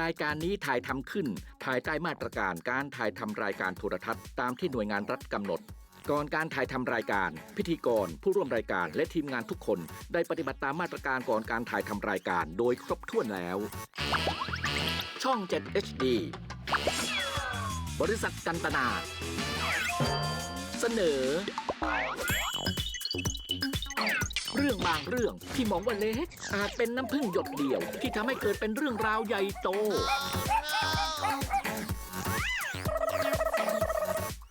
รายการนี้ถ่ายทำขึ้น ภายใต้มาตรการการถ่ายทำรายการโทรทัศน์ตามที่หน่วยงานรัฐกำหนด ก่อนการถ่ายทำรายการ พิธีกร ผู้ร่วมรายการและทีมงานทุกคน ได้ปฏิบัติตามมาตรการก่อนการถ่ายทำรายการโดยครบถ้วนแล้ว ช่อง 7 HD บริษัทกันตนา เสนอ เรื่องบางเรื่องที่มองว่าเล็ก อาจเป็นน้ำพึ่งหยดเดียว ที่ทำให้เกิดเป็นเรื่องราวใหญ่โต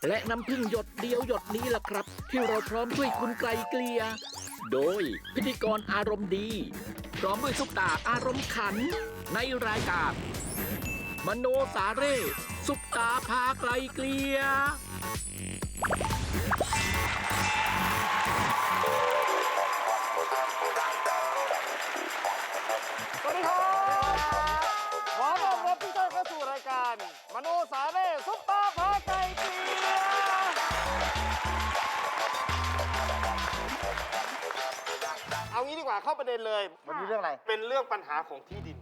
และน้ำพึ่งหยดเดียวหยดนี้ล่ะครับ ที่เราพร้อมช่วยคุณไกลเกลีย โดยพิธีกรอารมณ์ดี พร้อมด้วยซุปตาอารมณ์ขัน ในรายการมโนสาเร่ซุปตาพาไกลเกลีย เอางี้ดีกว่าเข้าประเด็นเลย วันนี้เรื่องอะไร เป็นเรื่องปัญหาของที่ดิน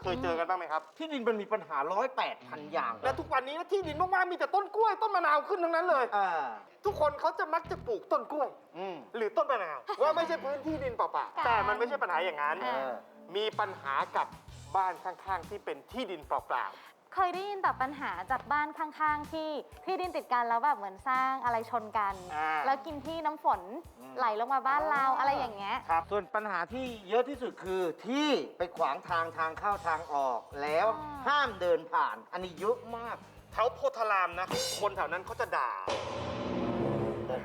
เคยเจอกันบ้างไหมครับ ที่ดินมันมีปัญหาร้อยแปดพันอย่างและทุกวันนี้นะที่ดินมากๆมีแต่ต้นกล้วยต้นมะนาวขึ้นทั้งนั้นเลย อ่าทุกคนเขาจะมักจะปลูกต้นกล้วย อืม หรือต้นมะนาวว่าไม่ใช่พื้นที่ดินเปล่าๆแต่มันไม่ใช่ปัญหาอย่างนั้น เออ มีปัญหากับบ้านข้างๆ ที่เป็นที่ดินเปล่า เคยได้ยินแต่ปัญหาจากบ้านข้างๆ ที่ที่ดินติดกันแล้วแบบเหมือนสร้างอะไรชนกัน อ่าแล้วกินที่น้ำฝนไหลลงมาบ้านเราอะไรอย่างเงี้ยๆครับ ส่วนปัญหาที่เยอะที่สุดคือที่ไปขวางทางทางเข้าทางออกแล้วอ่า ห้ามเดินผ่าน อันนี้เยอะมาก แถวโพธารามนะ คนแถวนั้นเขาจะด่า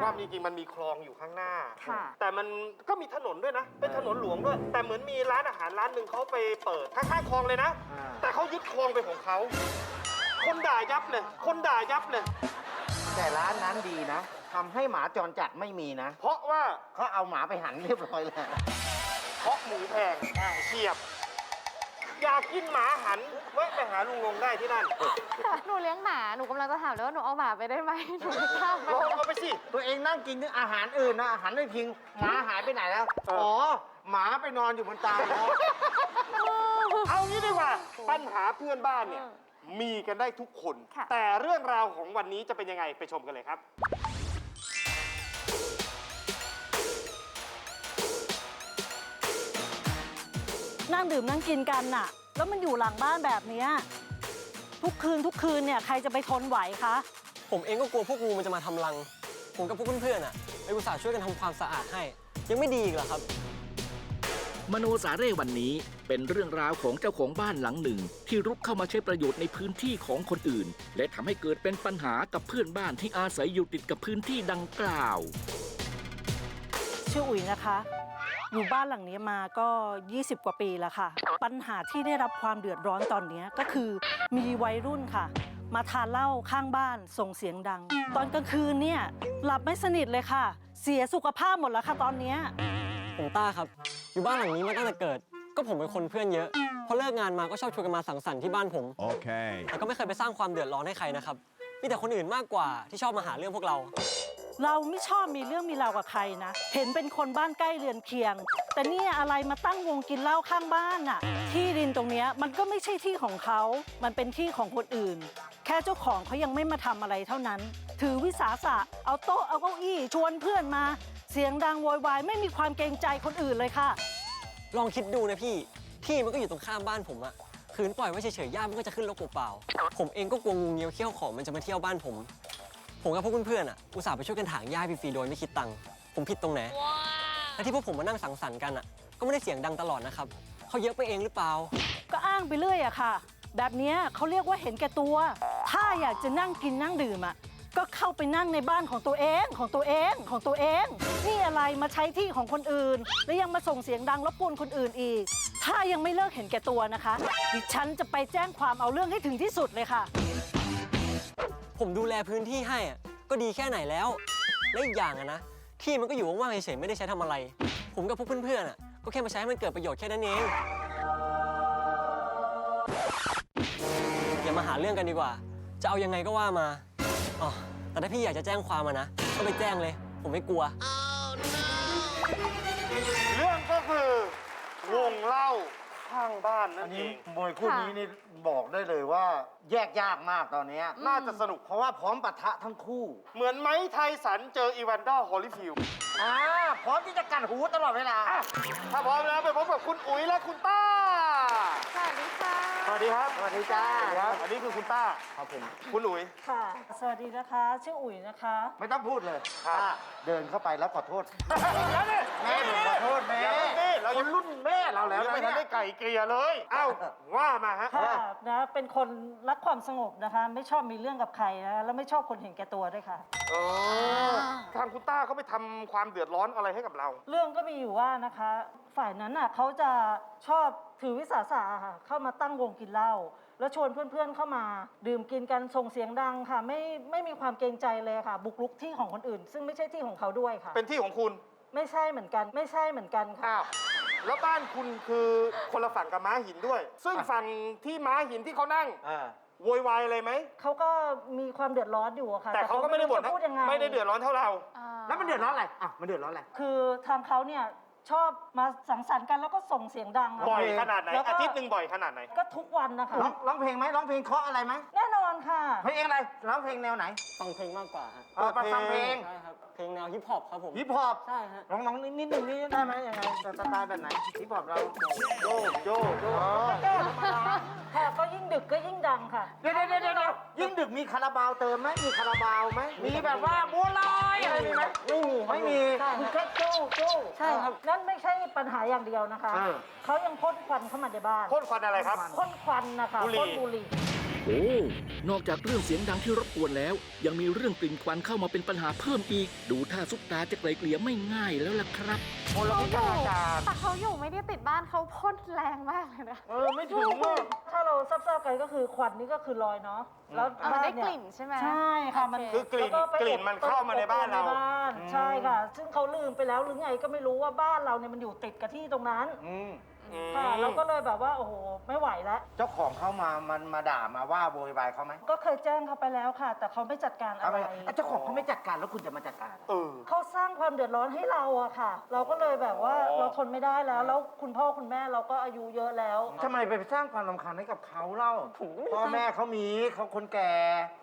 บอกว่าจริงๆมันมีคลองอยู่ข้างหน้า ค่ะ แต่มันก็มีถนนด้วยนะ เป็นถนนหลวงด้วย แต่เหมือนมีร้านอาหารร้านหนึ่งเขาไปเปิดข้างๆคลองเลยนะ อ่า แต่เขายึดคลองเป็นของเขา คนด่ายับเลย คนด่ายับเลย แต่ร้านนั้นดีนะทำให้หมาจรจัดไม่มีนะเพราะว่าเขาเอาหมาไปหันเรียบร้อยแล้ว เพราะหมูแพงเฉียบ อยากกินหมาหันแวะไปหาลุงลงได้ที่นั่นหนูเลี้ยงหมา หนูกำลังจะถามเลยว่าหนูเอาหมาไปได้ไหมหนูไม่กล้าไปลองเอาไปสิ ตัวเองนั่งกินอาหารอื่นนะอาหารไม่พิงหมาหายไปไหนแล้วเอออ๋อ๋อ หมาไปนอนอยู่บนตาแล้วเอางี้ดีกว่า ปัญหาเพื่อนบ้านเนี่ย มีกันได้ทุกคนค่ะแต่เรื่องราวของวันนี้จะเป็นยังไงไปชมกันเลยครับ นั่งดื่มนั่งกินกันน่ะ แล้วมันอยู่หลังบ้านแบบเนี้ยทุกคืนทุกคืนเนี่ยใครจะไปทนไหวคะ ผมเองก็กลัวพวกงูมันจะมาทำรัง ผมกับพวกเพื่อนๆอะไปอุตส่าห์ช่วยกันทำความสะอาดให้ ยังไม่ดีอีกเหรอครับ มโนสาเร่วันนี้เป็นเรื่องราวของเจ้าของบ้านหลังหนึ่ง ที่รุกเข้ามาใช้ประโยชน์ในพื้นที่ของคนอื่น และทำให้เกิดเป็นปัญหากับเพื่อนบ้านที่อาศัยอยู่ติดกับพื้นที่ดังกล่าว ชื่ออุ๋ยนะคะ อยู่บ้านหลังนี้มาก็ 20 กว่าปีแล้วค่ะ ปัญหาที่ได้รับความเดือดร้อนตอนเนี้ยก็คือมีวัยรุ่นค่ะ มาทานเหล้าข้างบ้านส่งเสียงดัง ตอนกลางคืนเนี่ยหลับไม่สนิทเลยค่ะ เสียสุขภาพหมดแล้วค่ะตอนเนี้ยผมต้าครับ อยู่บ้านหลังนี้มาตั้งแต่เกิด ก็ผมเป็นคนเพื่อนเยอะพอเลิกงานมาก็ชอบชวนกันมาสังสรรค์ที่บ้านผม Okay. แต่ก็ไม่เคยไปสร้างความเดือดร้อนให้ใครนะครับมีแต่คนอื่นมากกว่าที่ชอบมาหาเรื่องพวกเรา เราไม่ชอบมีเรื่องมีราวกับใครนะ เห็นเป็นคนบ้านใกล้เรือนเคียง แต่เนี่ยอะไรมาตั้งวงกินเหล้าข้างบ้านน่ะ ที่ดินตรงเนี้ยมันก็ไม่ใช่ที่ของเขา มันเป็นที่ของคนอื่น แค่เจ้าของเขายังไม่มาทำอะไรเท่านั้น ถือวิสาสะเอาโต๊ะเอาเก้าอี้ชวนเพื่อนมา เสียงดังโวยวายไม่มีความเกรงใจคนอื่นเลยค่ะ ลองคิดดูนะพี่ ที่มันก็อยู่ตรงข้ามบ้านผมอะคืนปล่อยไว้เฉยๆย่ามันก็จะขึ้นรกเปล่าๆผมเองก็กลัวงูเงี้ยวเขี้ยวขอมันจะมาเที่ยวบ้านผม ผมกับพวกเพื่อนๆอะอุตส่าห์ไปช่วยกันถางหญ้าฟรีๆโดยไม่คิดตังค์ผมผิดตรงไหนและที่พวกผมมานั่งสังสรรค์กันอะก็ไม่ได้เสียงดังตลอดนะครับเขาเยอะไปเองหรือเปล่า ก็อ้างไปเรื่อยอะค่ะ แบบเนี้ยเขาเรียกว่าเห็นแก่ตัว ถ้าอยากจะนั่งกินนั่งดื่มอะก็เข้าไปนั่งในบ้านของตัวเองของตัวเองของตัวเอง นี่อะไรมาใช้ที่ของคนอื่น แล้วยังมาส่งเสียงดังรบกวนคนอื่นอีก ถ้ายังไม่เลิกเห็นแก่ตัวนะคะ ดิฉันจะไปแจ้งความเอาเรื่องให้ถึงที่สุดเลยค่ะ ผมดูแลพื้นที่ให้อะก็ดีแค่ไหนแล้ว และอีกอย่างอะนะ ที่มันก็อยู่ว่างๆเฉยๆไม่ได้ใช้ทำอะไร ผมกับพวกเพื่อนๆอะก็แค่มาใช้ให้มันเกิดประโยชน์แค่นั้นเอง อย่ามาหาเรื่องกันดีกว่า จะเอายังไงก็ว่ามา อ๋อ แต่ถ้าพี่อยากจะแจ้งความอะนะ ก็ไปแจ้งเลย ผมไม่กลัว เรื่องก็คือวงเล่า ข้างบ้านนั่อันนเอนี้ง มวยคู่นี้นี่บอกได้เลยว่า แยกยากมากตอนเนี้ยน่าจะสนุกเพราะว่าพร้อมปะทะทั้งคู่เหมือนไม้ไทสันเจออีวันด้าฮอลลีฟิลด์อ่าพร้อมที่จะกัดหูตลอดเวลาอะถ้าพร้อมแล้วไปพบกับคุณอุ๋ยและคุณต้า สวัสดีค่ะ สวัสดีครับ สวัสดีจ้าครับอันนี้คือคุณต้า ครับผม คุณอุ๋ย ค่ะ สวัสดีนะคะ ชื่ออุ๋ยนะคะ ไม่ต้องพูดเลยครับถ้าเดินเข้าไปแล้วขอโทษ แล้วนี่แม่ผมขอโทษแม่อย่าเพิ่งนี่ เราคยังนรุ่นแม่เราแล้วยังนะไม่ทันได้เนี่ยไก่เกลี่ยเลย เอ้าว่ามาฮะ ค่ะนะเป็นคนรักความสงบนะคะ ไม่ชอบมีเรื่องกับใครนะแล้วไม่ชอบคนเห็นแก่ตัวด้วยค่ะ เออทางคุณต้าเขาไปทำความเดือดร้อนอะไรให้กับเรา เรื่องก็มีอยู่ว่านะคะ ฝ่ายนั้นน่ะเขาจะชอบถือวิสาสะค่ะเข้ามาตั้งวงกินเหล้าแล้วชวนเพื่อนๆเข้ามา ดื่มกินกันส่งเสียงดังค่ะ ไม่ไม่มีความเกรงใจเลยค่ะ บุกรุกที่ของคนอื่น ซึ่งไม่ใช่ที่ของเขาด้วยค่ะ เป็นที่ของคุณ ไม่ใช่เหมือนกัน ไม่ใช่เหมือนกันค่ะ อ้าวแล้วบ้านคุณคือคนละฝั่งกับม้าหินด้วย ซึ่งฝั่งที่ม้าหินที่เขานั่งอ่า โวยวายอะไรไหม เขาก็มีความเดือดร้อนอยู่อะค่ะแต่เขาก็ไม่ได้บ่นจะพูดยังไงไม่ได้เดือดร้อนเท่าเรา อ่าแล้วมันเดือดร้อนอะไรอะมันเดือดร้อนอะไร คือทางเขาเนี่ยชอบมาสังสรรค์กันแล้วก็ส่งเสียงดังะบ่อยโอเคขนาดไหน แล้วก็อาทิตย์หนึ่งบ่อยขนาดไหน ก็ทุกวันนะคะร้องร้องเพลงไหมร้องเพลงเคาะอะไรไหมแน่น อนค่ะเพลงอะไรร้องเพลงแนวไหน ฟังเพลงมากกว่าฮะเออมาฟังเพลง ใช่ครับ เพลงแนวฮิปฮอปครับผม ฮิปฮอปใช่ฮะ ร้องน้องนิดนิดหนึ่งนี่ได้ไหมยังไงสไตล์แบบไหนฮิปฮอปเราโจโจโจอ๋อแก้ธรรมดาค่ะก็ยิ่งดึกก็ยิ่งดังค่ะ เดี๋ยวเดี๋ยวเดี๋ยวเดี๋ยวยิ่งดึกมีคาราบาวเติมไหมมีคาราบาวไหมมีแบบว่าบัวลอยอะไรมีไหมไม่มีครับไม่มี ใช่คือแค่โจ้โจ้ใช่ครับ นั่นไม่ใช่ปัญหาอย่างเดียวนะคะเออเขายังพ่นควันเข้ามาในบ้านพ่นควันอะไรครับ พ่นควันนะคะบุหรี่ พ่นบุหรี่ โอ้นอกจากเรื่องเสียงดังที่รบกวนแล้ว ยังมีเรื่องกลิ่นควันเข้ามาเป็นปัญหาเพิ่มอีก ดูท่าซุปตาจะไกลเกลี่ยไม่ง่ายแล้วล่ะครับมลพิษทางอากาศแต่เขาอยู่ไม่ได้ติดบ้านเขาพ่นแรงมากเลยนะ เออไม่ถึงว่าถ้าเราทราบๆกันก็คือควันนี่ก็คือลอยเนาะแล้วอะมันได้บ้ากลิ่นใช่ไหม ใช่ค่ะมันคือกลิ่นแวไปกลิ่นมันเข้ามาในบ้านเราอบในบ้านใช่ค่ะ ซึ่งเขาลืมไปแล้วหรือไงก็ไม่รู้ว่าบ้านเราเนี่ยมันอยู่ติดกับที่ตรงนั้น อืม ค่ะเราก็เลยแบบว่าโอ้โหไม่ไหวแล้ว เจ้าของเขามามันมาด่ามาว่าโวยวายเขาไหมก็เคยแจ้งเขาไปแล้วค่ะ แต่เขาไม่จัดการเอาอะไร ไปอะเจ้าของเขาไม่จัดการแล้วคุณจะมาจัดการ เออ เขาสร้างความเดือดร้อนให้เราอะค่ะ เราก็เลยแบบว่าอ๋อเราทนไม่ได้แล้ว แล้วคุณพ่อคุณแม่เราก็อายุเยอะแล้ว ทำไมไปสร้างความรำคาญให้กับเขาเล่าผมก็ไม่ได้ พ่อแม่เขามีเขาคนแก่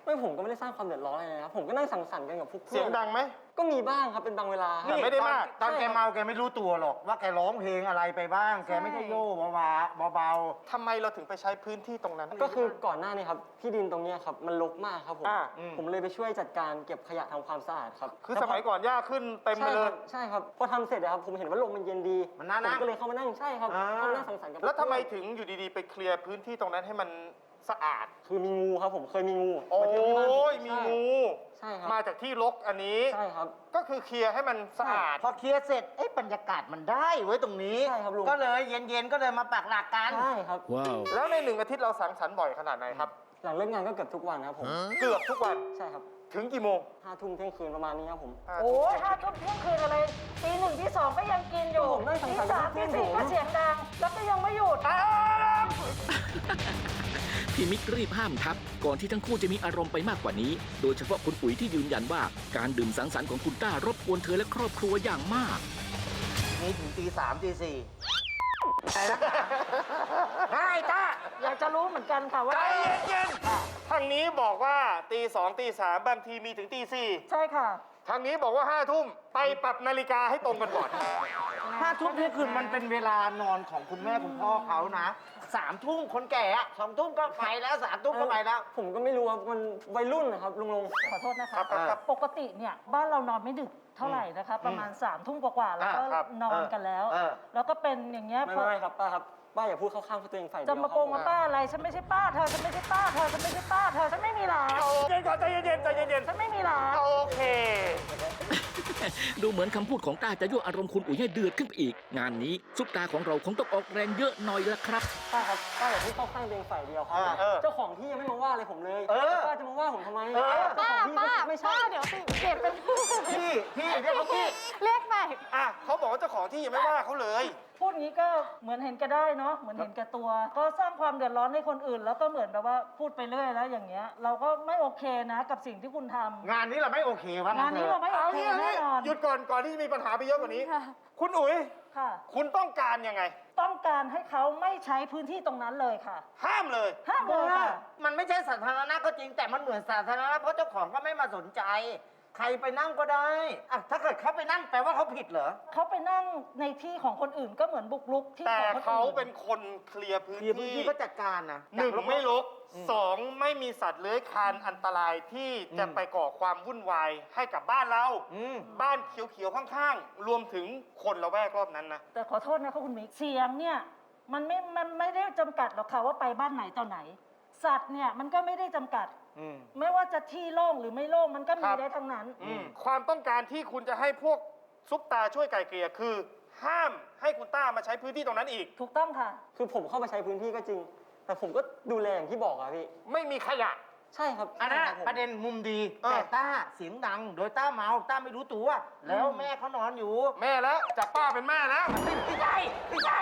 ไม่ผมก็ไม่ได้สร้างความเดือดร้อนอะไรนะครับผมก็นั่งสังสรรค์กันกับพวกเพื่อนเสียงดังไหม ก็มีบ้างครับเป็นบางเวลาคแต่รับ ไม่ได้มาก ตอนตอนใช่แกครับเมาแกไม่รู้ตัวหรอก ว่าแกร้องเพลงอะไรไปบ้าง แกไม่ใช่โย่เบาๆเบาทำไมเราถึงไปใช้พื้นที่ตรงนั้น ก็คือก่อนหน้านี้ครับที่ดินตรงเนี้ยครับมันรกมากครับผมอ่าผมเลยไปช่วยจัดการเก็บขยะทำความสะอาดครับคือสมัยก่อนหญ้าขึ้นเต็มไปใช่เลคย รับใช่ครับพอทำเสร็จอะครับผมเห็นว่าลมมันเย็นดีมันน่าผนั่มงก็เลยเข้ามานั่งใช่ครับอ่า เข้ามานั่งสังสรรค์กับแล้วทำไมเพื่อนถึงอยู่ดีๆ ไปเคลียร์พื้นที่ตรงนั้นให้มัน สะอาด คือมีงูครับผมเคยมีงูโอ้มาเที่ยวที่บ้านผมยมีใช่งู ใช่ครับมาจากที่รกอันนี้ ใช่ครับ ก็คือเคลียร์ให้มันสะอาดๆพอเคลียร์เสร็จเอ้ยบรรยากาศมันได้ไว้ยตรงนี้ใช่ครับลุง ก็เลยเย็นๆก็เลยมาปักหลักกัน ใช่ครับว้าวแล้วในหนึ่งอาทิตย์เราสังสรรค์บ่อยขนาดไหนครับ หลังเลิกงานก็เกือบทุกวันครับผม เกือบทุกวันใช่ครับถึงกี่โมงห้าทุ่มเที่ยงคืนประมาณนี้ครับผม โอ้ยห้าทุ่มเที่ยงคืนอะไรตีหนึ่งที่สองก็ยังกินอยู่ผมนั่งสังตีสรรค์สามกับตีเพื่อนสี่ผม ก็เสียงดัง แล้วก็ยังไม่หยุด พี่มิกรีบห้ามทับ ก่อนที่ทั้งคู่จะมีอารมณ์ไปมากกว่านี้ โดยเฉพาะคุณปุ๋ยที่ยืนยันว่า การดื่มสังสรรค์ของคุณต้ารบกวนเธอและครอบครัวอย่างมากนี่ถึงตีสามตีสี่อะไรนะง่ายจ้าอยากจะรู้เหมือนกันค่ะว่า ใจเย็นๆทางนี้บอกว่าตีสองตีสามบางทีมีถึงตีสี่ใช่ค่ะทางนี้บอกว่าห้าทุ่มไปปรับนาฬิกาให้ตรงกันก่อน ห้าทุ่มเที่ยงคืนมันเป็นเวลานอนของคุณแม่คุณพ่อเขานะ สามทุ่มคนแก่อะสองทุ่มก็ไปแล้วสามทุ่มก็ไปแล้ว ผมก็ไม่รู้ครับมันวัยรุ่นนะครับลุงลง ขอโทษนะครัคะ บครับครับปกติเนี่ยบ้านเรานอนไม่ดึกเท่าไหร่นะคะ ประมาณ3ามทุ่มกว่าๆแล้วก็อ่าครับนอนกันแล้ว เออ แล้วก็เป็นอย่างเงี้ยไม่พอไม่ครับป้าครับป้าอย่าพูดเข้าข้างตัวเองฝ่ายเดียวจะมาโกงครัมาบป้าอะไรฉันไม่ใช่ป้าเธอฉันไม่ใช่ป้าเธอฉันไม่ใช่ป้าเธอฉันไม่มีหลานใจเย็นก่อนใจเย็นๆใจเย็นฉันไม่มีหลานๆโอเค ดูเหมือนคำพูดของต้าจะยั่วอารมณ์คุณอุ๋ยให้เดือดขึ้นไปอีก งานนี้ซุปตาของเราคงต้องออกแรงเยอะหน่อยละครับ ป้าครับป้าอย่าพูดเข้าข้างตัวเองฝ่ายเดียวครับอ่าเออเจ้าของที่ยังไม่มาว่าอะไรผมเลยเออป้าจะมาว่าผมทำไมเออเจ้าป้าของที่ป้าไม่ใช่ป้าเดี๋ยวสิเปลี่ยนเป็นพี่พี่เรียกเขาพี่ เรียกใหม่อะเขาบอกว่าเจ้าของที่ยังไม่ว่าเขาเลย พูดงี้ก็เหมือนเห็นแก่ได้เนาะเหมือนเห็นแก่ตัว ก็สร้างความเดือดร้อนให้คนอื่น แล้วก็เหมือนแบบว่าพูดไปเรื่อยแล้วอย่างเงี้ย เราก็ไม่โอเคนะกับสิ่งที่คุณทำ งานนี้เราไม่โอเควะงานนี้เราไม่โอเอาเคงี้เอาแน่งี้นอน หยุดก่อนก่อนที่จะมีปัญหาไปเยอะกว่านี้ค่ะคุณอุ๋ย ค่ะ คุณต้องการยังไง ต้องการให้เขาไม่ใช้พื้นที่ตรงนั้นเลยค่ะ ห้ามเลย ห้ามเลยค่ะ มันไม่ใช่สาธารณะก็จริงแต่มันเหมือนสาธารณะเพราะเจ้าของก็ไม่มาสนใจ ใครไปนั่งก็ได้อะถ้าเกิดเขาไปนั่งแปลว่าเขาผิดเหรอ เขาไปนั่งในที่ของคนอื่นก็เหมือนบุกรุกที่แต่ของคนอื่นเขาเป็นคนเคลียร์พื้นเรียนพื้นที่ที่ก็จัดการนะหนึ่งจากไม่ลกอืมสองไม่มีสัตว์เลื้อยคลานอันตรายที่จะอืมไปก่อความวุ่นวายให้กับบ้านเรา อืม บ้านเขียวๆข้างๆ รวมถึงคนละแวกรอบนั้นนะ แต่ขอโทษนะคะคุณมิกเสียงเนี่ย มันไม่มันไม่ได้จำกัดหรอกค่ะว่าไปบ้านไหนตอนไหน สัตว์เนี่ยมันก็ไม่ได้จำกัด อืม ไม่ว่าจะที่โล่งหรือไม่โล่งมันก็คมีรับ ได้ทั้งนั้น อืมความต้องการที่คุณจะให้พวกซุปตาช่วยไกลเกลี่ยคือ ห้ามให้คุณต้ามาใช้พื้นที่ตรงนั้นอีก ถูกต้องค่ะ คือผมเข้ามาใช้พื้นที่ก็จริง แต่ผมก็ดูแลอย่างที่บอกอะพี่ ไม่มีขยะ ใช่ครับอันนั้นใช่อะคบผมประเด็นมุมดีเออ แต่ต้าเสียงดัง โดยต้าเมาต้าไม่รู้ตัวแล้วแม่เขานอนอยู่ แม่แล้วจับป้าเป็นแม่แล้ว ไม่ใช่ไม่ใช่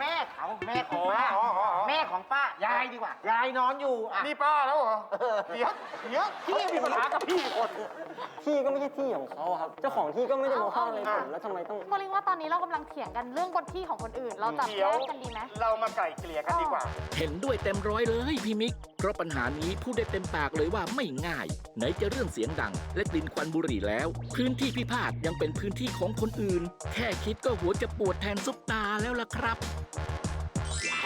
แม่เขาแม่ของป้าอ๋ออ๋ออ๋อ แม่ของป้ายายดีกว่ายายนอนอยู่อะนี่ป้าแล้วเหรอเดี๋ยวเดี๋ยวพี่มีปัญหากับพี่คนที่ก็ไม่ใช่ที่ของเขาอะครับ เจ้าของที่ก็ไม่ได้มาว่าอะไรผมอะแล้วทำไมต้อง โมลิงว่าตอนนี้เรากำลังเถียงกันเรื่องบนที่ของคนอื่น เราจับเดี๋แยยวกกันดีไหม เรามาไก่เกลี่ยกันดีกว่า เห็นด้วยเต็มร้อยเลยพี่มิก เพราะปัญหานี้พูดได้เต็มปากเลยว่าไม่ง่าย ไหนจะเรื่องเสียงดัง และกลิ่นควันบุหรี่แล้ว พื้นที่พิพาทยังเป็นพื้นที่ของคนอื่น แค่คิดก็หัวจะปวดแทนซุปตาแล้วล่ะครับ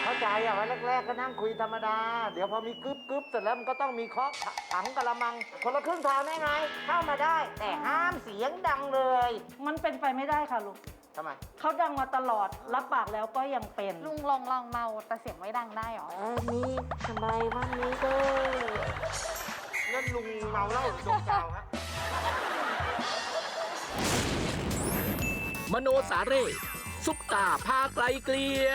เข้าใจอะวันแรกๆก็นั่งคุยธรรมดา เดี๋ยวพอมีกึ๊บกึ๊บเสร็จแล้วมันก็ต้องมีเคาะถังกระมัง คนละครึ่งทางได้ไง เข้ามาได้ แต่ห้ามเสียงดังเลย มันเป็นไปไม่ได้ค่ะลุง ทำไม เขาดังมาตลอดรับปากแล้วก็ยังเป็นลุงลองลองเมาแต่เสียงไม่ดังได้หรอ เออมีทำไมวันนี้ก็นั่นลุงเมาเหล้าหรือดมกาวฮะ มโนสาเร่ซุปตาพาไกลเกลีย